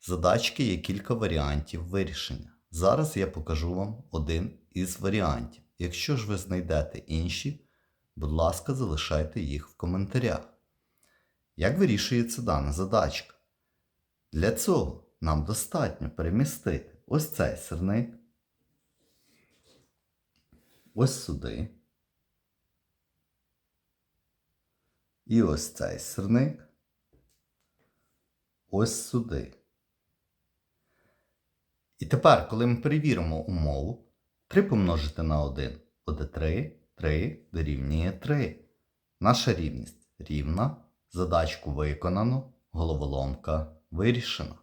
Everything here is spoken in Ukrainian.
задачки є кілька варіантів вирішення. Зараз я покажу вам один із варіантів. Якщо ж ви знайдете інші, будь ласка, залишайте їх в коментарях. Як вирішується дана задачка? Для цього нам достатньо перемістити ось цей сирник, ось сюди. І ось цей сирник ось сюди. І тепер, коли ми перевіримо умову, 3 помножити на 1 буде 3, 3 дорівнює 3. Наша рівність рівна, задачку виконано, головоломка вирішена.